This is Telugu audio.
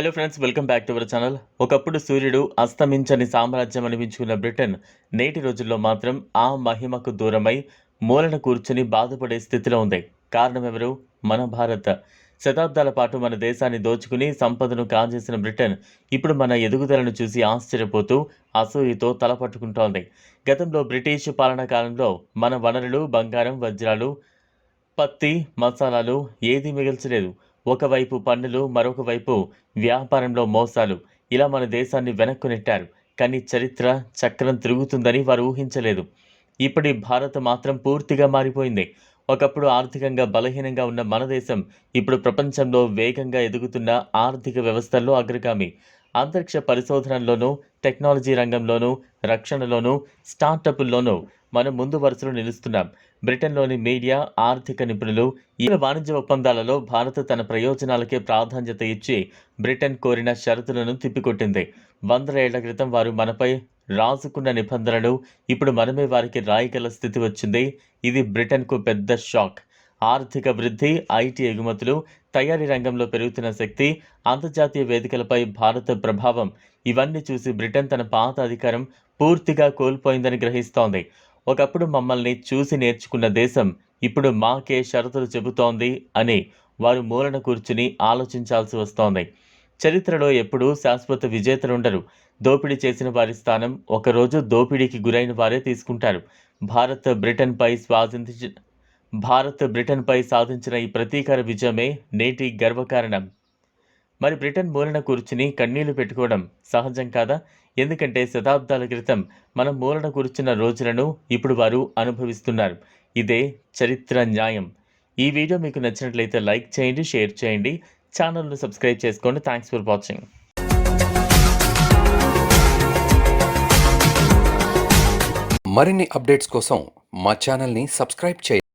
Hello friends welcome back to our channel ఒకప్పుడు సూర్యుడు అస్తమించని సామ్రాజ్యం అనిపించుకున్న బ్రిటన్ నేటి రోజుల్లో మాత్రం ఆ మహిమకు దూరమై మూలన కూర్చుని బాధపడే స్థితిలో ఉంది. కారణం ఎవరు? మన భారత్. శతాబ్దాల పాటు మన దేశాన్ని దోచుకుని సంపదను కాజేసిన బ్రిటన్ ఇప్పుడు మన ఎదుగుదలను చూసి ఆశ్చర్యపోతూ అసూయతో తలపట్టుకుంటోంది గతంలో బ్రిటిష్ పాలనా కాలంలో మన వనరులు బంగారం వజ్రాలు పత్తి మసాలాలు ఏదీ మిగల్చలేదు. ఒకవైపు పన్నులు మరొక వైపు వ్యాపారంలో మోసాలు. ఇలా మన దేశాన్ని వెనక్కు నెట్టారు. కానీ చరిత్ర చక్రం తిరుగుతుందని వారు ఊహించలేదు. ఇప్పటి భారత్ మాత్రం పూర్తిగా మారిపోయింది. ఒకప్పుడు ఆర్థికంగా బలహీనంగా ఉన్న మన దేశం ఇప్పుడు ప్రపంచంలో వేగంగా ఎదుగుతున్న ఆర్థిక వ్యవస్థల్లో అగ్రగామి. అంతరిక్ష పరిశోధనల్లోనూ టెక్నాలజీ రంగంలోనూ రక్షణలోనూ స్టార్టప్ల్లోనూ మనం ముందు వరుసలో నిలుస్తున్నాం. బ్రిటన్లోని మీడియా ఆర్థిక నిపుణులు ఈ వాణిజ్య ఒప్పందాలలో భారత్ తన ప్రయోజనాలకే ప్రాధాన్యత ఇచ్చి బ్రిటన్ కోరిన షరతులను తిప్పికొట్టింది. వందల ఏళ్ళ క్రితం వారు మనపై రాసుకున్న నిబంధనలు ఇప్పుడు మనమే వారికి రాయగల స్థితి వచ్చింది. ఇది బ్రిటన్కు పెద్ద షాక్. ఆర్థిక వృద్ధి ఐటీ ఎగుమతులు తయారీ రంగంలో పెరుగుతున్న శక్తి అంతర్జాతీయ వేదికలపై భారత ప్రభావం ఇవన్నీ చూసి బ్రిటన్ తన పాత అధికారం పూర్తిగా కోల్పోయిందని గ్రహిస్తోంది. ఒకప్పుడు మమ్మల్ని చూసి నేర్చుకున్న దేశం ఇప్పుడు మాకే షరతులు చెబుతోంది అని వారు మూలన కూర్చుని ఆలోచించాల్సి వస్తోంది. చరిత్రలో ఎప్పుడూ శాశ్వత విజేతలుండరు. దోపిడీ చేసిన వారి స్థానం ఒకరోజు దోపిడీకి గురైన వారే తీసుకుంటారు. భారత్ బ్రిటన్పై స్వాతంత్రి భారత్ బ్రిటన్పై సాధించిన ఈ ప్రతీకార విజయమే నేటి గర్వకారణం. మరి బ్రిటన్ మూలన కూర్చుని కన్నీళ్ళు పెట్టుకోవడం సహజం కాదా? ఎందుకంటే శతాబ్దాల క్రితం మనం మూలన కూర్చున్న రోజులను ఇప్పుడు వారు అనుభవిస్తున్నారు. ఇదే చరిత్ర న్యాయం. ఈ వీడియో మీకు నచ్చినట్లయితే లైక్ చేయండి షేర్ చేయండి. ఛానల్ను సబ్స్క్రైబ్ చేసుకోండి. థ్యాంక్స్ ఫర్ వాచింగ్ మరిన్ని అప్డేట్స్ కోసం మా ఛానల్ని సబ్స్క్రైబ్ చేయండి.